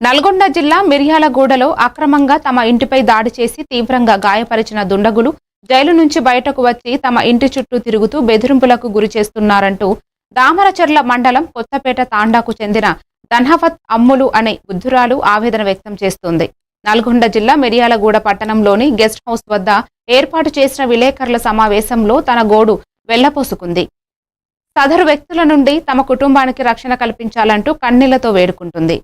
నల్గొండ జిల్లా మిర్యాలగూడలో అక్రమంగా తమ ఇంటిపై దాడి చేసి తీవ్రంగా గాయపరిచిన దుండగులు జైలు నుంచి బయటకు వచ్చి తమ ఇంటి చుట్టూ తిరుగుతూ బెదిరింపులకు గురి చేస్తున్నారంటూ దామరచర్ల మండలం కొత్తపేట తాండాకు చెందిన ధన్హవత్ అమ్ములు అనే బుద్ధురాలు ఆవేదన వ్యక్తం చేస్తోంది. నల్గొండ జిల్లా మిర్యాలగూడ పట్టణంలోని గెస్ట్ హౌస్ వద్ద ఏర్పాటు చేసిన విలేకరుల సమావేశంలో తన గోడు వెళ్ళపోసుకుంది. సదరు వ్యక్తుల నుండి తమ కుటుంబానికి రక్షణ కల్పించాలంటూ కన్నీళ్ళతో వేడుకుంటుంది.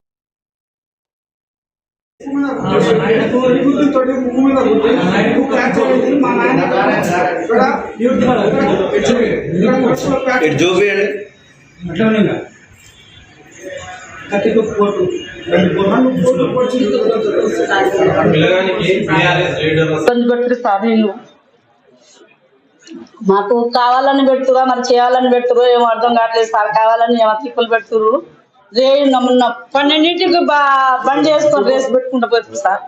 తోటి మాకు కావాలని పెడుతురా మరి చేయాలని పెడుతురు ఏమో అర్థం కావట్లేదు సార్. కావాలని ఏమో తిప్పులు పెడుతురు రే నమ్మున్న పన్నెండింటికి బా- బంద్ చేసుకొని రేసి పెట్టుకుంటూ పోతుంది సార్.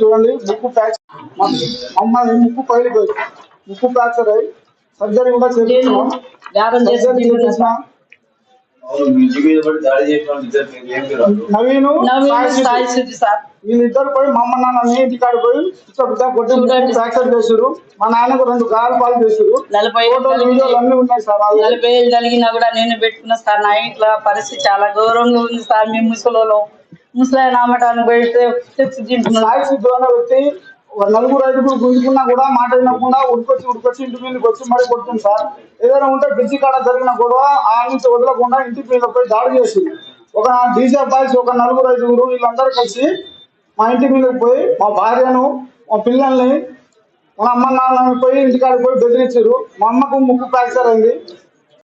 చూడండి ముక్కు ఫ్రాక్చర్ అమ్మాయి ముక్కు పగిలిపోయింది ముక్కు ఫ్రాక్చర్ అయ్యి సర్జరీ కూడా చేసిన ఏం నవీను వీళ్ళిద్దరు పోయి మా అమ్మ నాన్న నీ ఇంటికాడ పోయి ఇక్కడ. ఫ్రాక్చర్ చేసారు మా నాన్నకు రెండు గాయాలు పాలు చేసారు నలభై వీడియోలు అన్ని ఉన్నాయి సార్ నలభై ఏళ్ళు కలిగినా కూడా నేను పెట్టుకున్నా సార్. నా ఇంట్లో పరిస్థితి చాలా గౌరవంగా ఉంది సార్. మేము ముసలలో ముసలాయ నామటాన్ని పెడితే తెచ్చి తింటున్నాం ఒక నలుగురు ఐదుగురు గుంజుకున్నా కూడా మాట వినకుండా ఉడికొచ్చి ఉడికొచ్చి ఇంటి మీదకి వచ్చి మరీ కొడుతుంది సార్. ఏదైనా ఉంటే బ్రిడ్జి కాడ జరిగిన గొడవ ఆ నుంచి వదలకుండా ఇంటి మీద పోయి దాడి చేసి ఒక డీజే బాయ్స్ ఒక నలుగురు ఐదుగురు వీళ్ళందరూ కలిసి మా ఇంటి మీదకి పోయి మా భార్యను మా పిల్లల్ని మా అమ్మ నాన్నని పోయి ఇంటికాడ పోయి బెదిరించారు. మా అమ్మకు ముక్కు ఫ్రాక్చర్ అయింది.